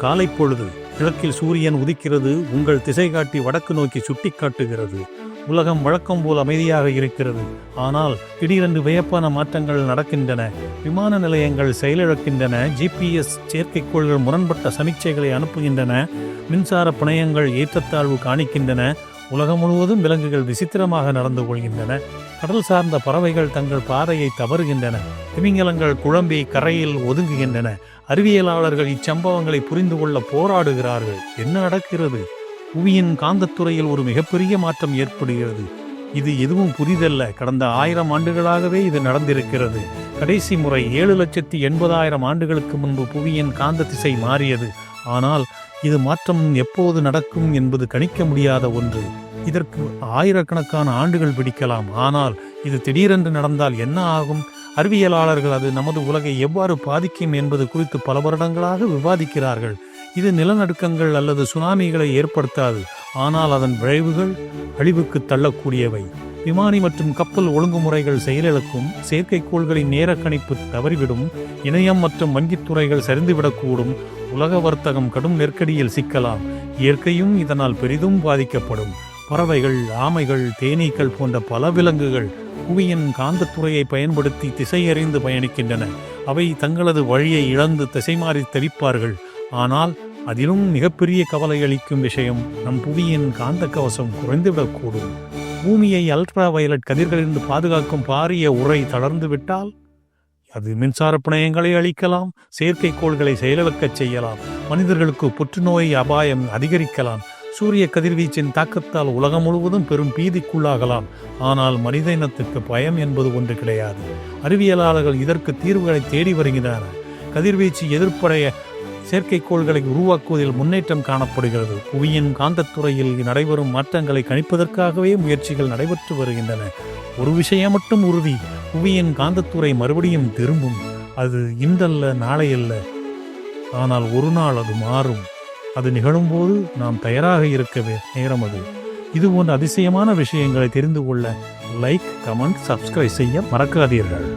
காலை பொழுது கிழக்கில் சூரியன் உதிக்கிறது உங்கள் திசை காட்டி வடக்கு நோக்கி சுட்டி காட்டுகிறது உலகம் வழக்கம் போல் அமைதியாக இருக்கிறது. ஆனால் திடீரென்று வியப்பான மாற்றங்கள் நடக்கின்றன. விமான நிலையங்கள் செயலிழக்கின்றன. ஜிபிஎஸ் செயற்கைக்கோள்கள் முரண்பட்ட சமிக்சைகளை அனுப்புகின்றன. மின்சார பிணையங்கள் ஏற்றத்தாழ்வு காணிக்கின்றன. உலகம் முழுவதும் விலங்குகள் விசித்திரமாக நடந்து கொள்கின்றன. கடல் சார்ந்த பறவைகள் தங்கள் பாதையை தவறுகின்றன. திமிங்கலங்கள் குழம்பி கரையில் ஒதுங்குகின்றன. அறிவியலாளர்கள் இச்சம்பவங்களை புரிந்து கொள்ள போராடுகிறார்கள். என்ன நடக்கிறது? புவியின் காந்தத்துறையில் ஒரு மிகப்பெரிய மாற்றம் ஏற்படுகிறது. இது எதுவும் புதிதல்ல. கடந்த ஆயிரம் ஆண்டுகளாகவே இது நடந்திருக்கிறது. கடைசி முறை ஏழு லட்சத்தி எண்பதாயிரம் ஆண்டுகளுக்கு முன்பு புவியின் காந்த திசை மாறியது. ஆனால் இது மாற்றம் எப்போது நடக்கும் என்பது கணிக்க முடியாத ஒன்று. இதற்கு ஆயிரக்கணக்கான ஆண்டுகள் பிடிக்கலாம். ஆனால் இது திடீரென்று நடந்தால் என்ன ஆகும்? அறிவியலாளர்கள் அது நமது உலகை எவ்வாறு பாதிக்கும் என்பது குறித்து பல வருடங்களாக விவாதிக்கிறார்கள். இது நிலநடுக்கங்கள் அல்லது சுனாமிகளை ஏற்படுத்தாது. ஆனால் அதன் விளைவுகள் அழிவுக்கு தள்ளக்கூடியவை. விமானி மற்றும் கப்பல் ஒழுங்குமுறைகள் செயலிழக்கும் செயற்கைக்கோள்களின் நேர கணிப்பு தவறிவிடும் இணையம் மற்றும் வங்கித்துறைகள் சரிந்துவிடக்கூடும் உலக வர்த்தகம் கடும் நெருக்கடியில் சிக்கலாம். இயற்கையும் இதனால் பெரிதும் பாதிக்கப்படும். பறவைகள் ஆமைகள் தேனீக்கள் போன்ற பல விலங்குகள் புவியின் காந்தத்துறையை பயன்படுத்தி திசையறிந்து பயணிக்கின்றன. அவை தங்களது வழியை இழந்து திசை மாறி தவிப்பார்கள். ஆனால் அதிலும் மிகப்பெரிய கவலை அளிக்கும் விஷயம் நம் புவியின் காந்த கவசம் குறைந்துவிடக்கூடும். பூமியை அல்ட்ரா வயலட் கதிர்களிலிருந்து பாதுகாக்கும் பாரிய உரை தளர்ந்துவிட்டால் அது மின்சார பிணையங்களை அளிக்கலாம் செயற்கைக்கோள்களை செயலிழக்கச் செய்யலாம் மனிதர்களுக்கு புற்றுநோய் அபாயம் அதிகரிக்கலாம் சூரிய கதிர்வீச்சின் தாக்கத்தால் உலகம் முழுவதும் பெரும் பீதிக்குள்ளாகலாம். ஆனால் மனித இனத்துக்கு பயம் என்பது ஒன்று கிடையாது. அறிவியலாளர்கள் இதற்கு தீர்வுகளை தேடி வருகின்றனர். கதிர்வீச்சு எதிர்ப்படைய செயற்கைக்கோள்களை உருவாக்குவதில் முன்னேற்றம் காணப்படுகிறது. புவியின் காந்தத்துறையில் நடைபெறும் மாற்றங்களை கணிப்பதற்காகவே முயற்சிகள் நடைபெற்று வருகின்றன. ஒரு விஷயம் மட்டும் உறுதி புவியின் காந்தத்துறை மறுபடியும் திரும்பும். அது இன்றல்ல நாளையல்ல. ஆனால் ஒரு நாள் அது மாறும். அது நிகழும்போது நாம் தயாராக இருக்கவே நேரம் அது. இது போன்ற அதிசயமான விஷயங்களை தெரிந்து கொள்ள லைக் கமெண்ட் சப்ஸ்கிரைப் செய்ய மறக்காதீர்கள்.